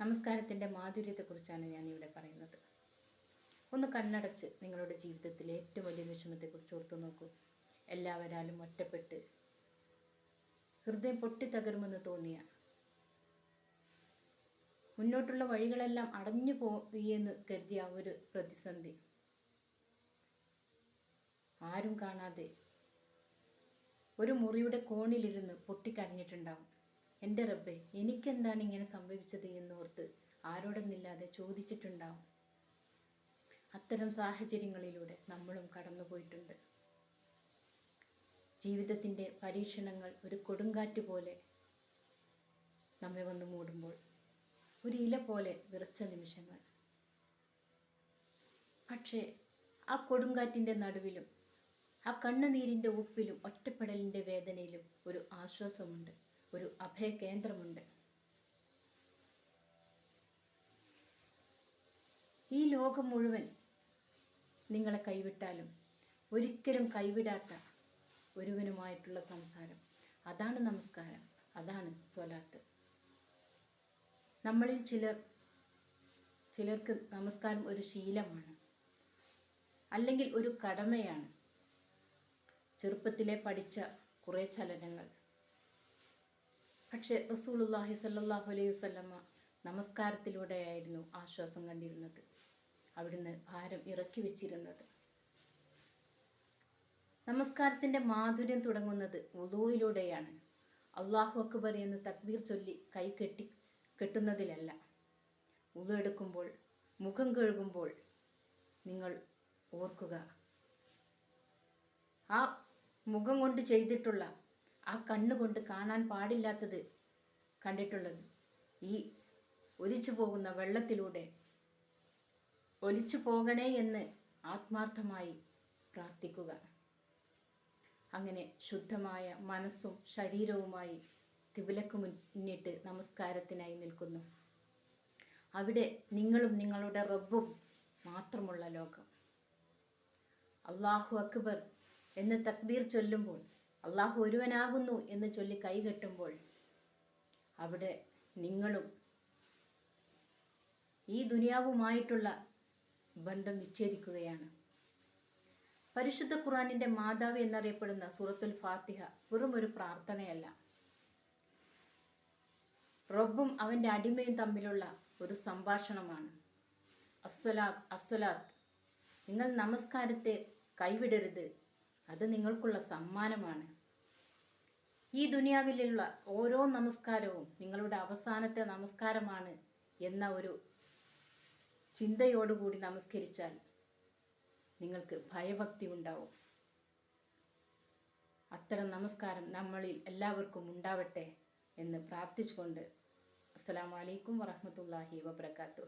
നമസ്കാരത്തിന്റെ മാധുര്യത്തെക്കുറിച്ചാണ് ഞാൻ ഇവിടെ പറയുന്നത്. ഒന്ന് കണ്ണടച്ച് നിങ്ങളുടെ ജീവിതത്തിലെ ഏറ്റവും വലിയ വിഷമത്തെക്കുറിച്ച് ഓർത്തു നോക്കൂ. എല്ലാവരാലും ഒറ്റപ്പെട്ട് ഹൃദയം പൊട്ടിത്തകരുമെന്ന് തോന്നിയ മുന്നോട്ടുള്ള വഴികളെല്ലാം അടഞ്ഞു പോയെന്ന് കരുതിയ ആ ഒരു പ്രതിസന്ധി ആരും കാണാതെ ഒരു മുറിയുടെ കോണിലിരുന്ന് പൊട്ടിക്കരഞ്ഞിട്ടുണ്ടാവും. എന്റെ റബ്ബെ എനിക്കെന്താണ് ഇങ്ങനെ സംഭവിച്ചത് എന്നോർത്ത് ആരോടൊന്നില്ലാതെ ചോദിച്ചിട്ടുണ്ടാവും. അത്തരം സാഹചര്യങ്ങളിലൂടെ നമ്മളും കടന്നുപോയിട്ടുണ്ട്. ജീവിതത്തിന്റെ പരീക്ഷണങ്ങൾ ഒരു കൊടുങ്കാറ്റ് പോലെ നമ്മെ വന്ന് മൂടുമ്പോൾ ഒരു ഇല പോലെ വിറച്ച നിമിഷങ്ങൾ. പക്ഷേ ആ കൊടുങ്കാറ്റിന്റെ നടുവിലും ആ കണ്ണുനീരിന്റെ ഉപ്പിലും ഒറ്റപ്പെടലിന്റെ വേദനയിലും ഒരു ആശ്വാസമുണ്ട്. ഒരു അഭയകേന്ദ്രമുണ്ട് ഈ ലോകം മുഴുവൻ നിങ്ങളെ കൈവിട്ടാലും ഒരിക്കലും കൈവിടാത്ത ഒരുവനുമായിട്ടുള്ള സംസാരം. അതാണ് നമസ്കാരം. അതാണ് സ്വലാത്ത്. നമ്മളിൽ ചിലർ ചിലർക്ക് നമസ്കാരം ഒരു ശീലമാണ്. അല്ലെങ്കിൽ ഒരു കടമയാണ്. ചെറുപ്പത്തിലെ പഠിച്ച കുറേ ചലനങ്ങൾ. പക്ഷെ റസൂലുല്ലാഹി സല്ലാഹു അലൈഹി വസല്ലമ്മ നമസ്കാരത്തിലൂടെയായിരുന്നു ആശ്വാസം കണ്ടിരുന്നത്. അവിടുന്ന് ഭാരം ഇറക്കി വെച്ചിരുന്നത്. നമസ്കാരത്തിന്റെ മാധുര്യം തുടങ്ങുന്നത് ഉദൂയിലൂടെയാണ് അള്ളാഹു അക്ബർ എന്ന് തക്ബീർ ചൊല്ലി കൈ കെട്ടി കെട്ടുന്നതിലല്ല. ഉദു എടുക്കുമ്പോൾ മുഖം കഴുകുമ്പോൾ നിങ്ങൾ ഓർക്കുക. ആ മുഖം കൊണ്ട് ചെയ്തിട്ടുള്ള ആ കണ്ണുകൊണ്ട് കാണാൻ പാടില്ലാത്തത് കണ്ടിട്ടുള്ളത്. ഈ ഒലിച്ചു പോകുന്ന വെള്ളത്തിലൂടെ ഒലിച്ചു പോകണേ എന്ന് ആത്മാർത്ഥമായി പ്രാർത്ഥിക്കുക. അങ്ങനെ ശുദ്ധമായ മനസ്സും ശരീരവുമായി കിബിലക്ക് മുന്നിട്ട് നമസ്കാരത്തിനായി നിൽക്കുന്നു. അവിടെ നിങ്ങളും നിങ്ങളുടെ റബ്ബും മാത്രമുള്ള ലോകം. അള്ളാഹു അക്ബർ എന്ന് തക്ബീർ ചൊല്ലുമ്പോൾ അള്ളാഹു ഒരുവനാകുന്നു എന്ന് ചൊല്ലി കൈകെട്ടുമ്പോൾ അവിടെ നിങ്ങളും ഈ ദുനിയാവുമായിട്ടുള്ള ബന്ധം വിച്ഛേദിക്കുകയാണ്. പരിശുദ്ധ ഖുറാനിന്റെ മാതാവ് എന്നറിയപ്പെടുന്ന സൂറത്തുൽ ഫാത്തിഹ വെറും ഒരു പ്രാർത്ഥനയല്ല. റബ്ബും അവന്റെ അടിമയും തമ്മിലുള്ള ഒരു സംഭാഷണമാണ്. അസ്വലാത്ത് അസ്വലാത്ത് നിങ്ങൾ നമസ്കാരത്തെ കൈവിടരുത് അത് നിങ്ങൾക്കുള്ള സമ്മാനമാണ്. ഈ ദുനിയാവിലുള്ള ഓരോ നമസ്കാരവും നിങ്ങളുടെ അവസാനത്തെ നമസ്കാരമാണ് എന്ന ഒരു ചിന്തയോടുകൂടി നമസ്കരിച്ചാൽ നിങ്ങൾക്ക് ഭയഭക്തി ഉണ്ടാവും. അത്തരം നമസ്കാരം നമ്മളിൽ എല്ലാവർക്കും ഉണ്ടാവട്ടെ എന്ന് പ്രാർത്ഥിച്ചുകൊണ്ട് അസ്സലാമലൈക്കും വറഹമത്തല്ലാഹി വബർക്കാത്തു